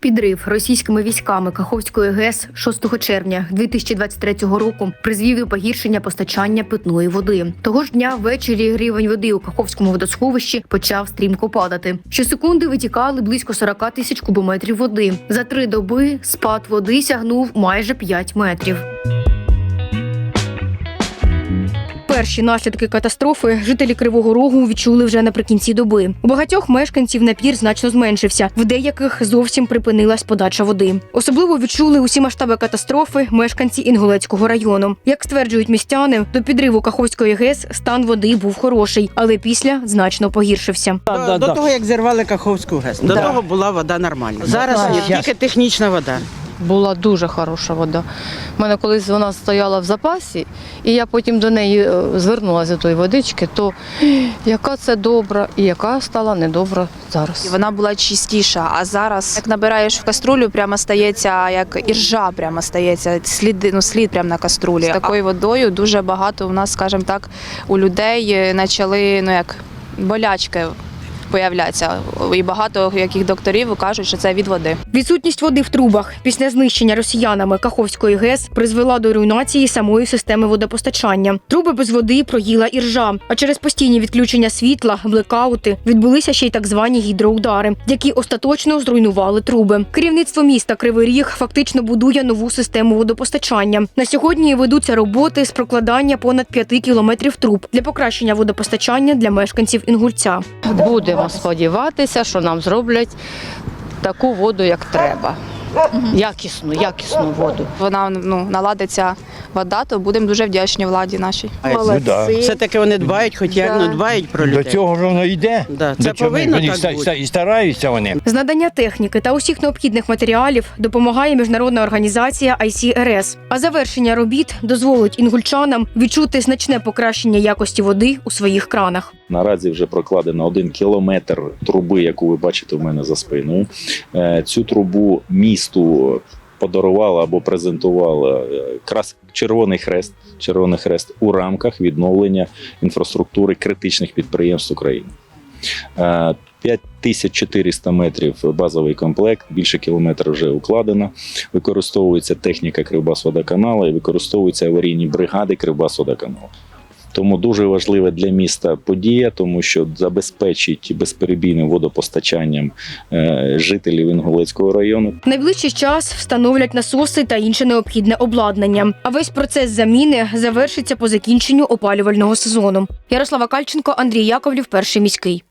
Підрив російськими військами Каховської ГЕС 6 червня 2023 року призвів до погіршення постачання питної води. Того ж дня ввечері рівень води у Каховському водосховищі почав стрімко падати. Щосекунди витікали близько 40 тисяч кубометрів води. За три доби спад води сягнув майже 5 метрів. Перші наслідки катастрофи жителі Кривого Рогу відчули вже наприкінці доби. У багатьох мешканців напір значно зменшився, в деяких зовсім припинилась подача води. Особливо відчули усі масштаби катастрофи мешканці Інгулецького району. Як стверджують містяни, до підриву Каховської ГЕС стан води був хороший, але після значно погіршився. До, до да. того, як зірвали Каховську ГЕС, до Да. того була вода нормальна. Зараз Да. є тільки технічна вода. Була дуже хороша вода. У мене колись вона стояла в запасі, і я потім до неї е, звернулася до тої водички, то яка це добра і яка стала недобра І зараз. вона була чистіша. А зараз, як набираєш в каструлю, прямо стається як іржа, прямо стається слід, ну, слід прямо на каструлі. З такою водою дуже багато у нас, скажімо так, у людей е, почали ну як болячки появляться. І багато яких докторів кажуть, що це від води. Відсутність води в трубах після знищення росіянами Каховської ГЕС призвела до руйнації самої системи водопостачання. Труби без води проїла іржа. А через постійні відключення світла, блекаути відбулися ще й так звані гідроудари, які остаточно зруйнували труби. Керівництво міста Кривий Ріг фактично будує нову систему водопостачання. На сьогодні ведуться роботи з прокладання понад 5 кілометрів труб для покращення водопостачання для мешканців Інгульця. Будемо сподіватися, що нам зроблять таку воду, як треба. Якісну, якісну воду. Вона ну, наладиться вода, то будемо дуже вдячні владі нашій. Ну, да. Все-таки вони дбають, хоч як ну, дбають про До цього ж воно йде. Да, До це цього повинно вони так ста- бути. ста- і стараються вони. З надання техніки та усіх необхідних матеріалів допомагає міжнародна організація ICRS. А завершення робіт дозволить інгульчанам відчути значне покращення якості води у своїх кранах. Наразі вже прокладено один кілометр труби, яку ви бачите в мене за спиною. Е, Цю трубу місту подарувала або презентувала е, крас Червоний Хрест, Червоний Хрест у рамках відновлення інфраструктури критичних підприємств України. Е, 5400 метрів базовий комплект, більше кілометра вже укладено. Використовується техніка Кривбасводоканалу і використовуються аварійні бригади Кривбасводоканалу. Тому дуже важлива для міста подія, тому що забезпечить безперебійним водопостачанням е, жителів Інгулецького району. Найближчий час встановлять насоси та інше необхідне обладнання. А весь процес заміни завершиться по закінченню опалювального сезону. Ярослава Кальченко, Андрій Яковлів, перший міський.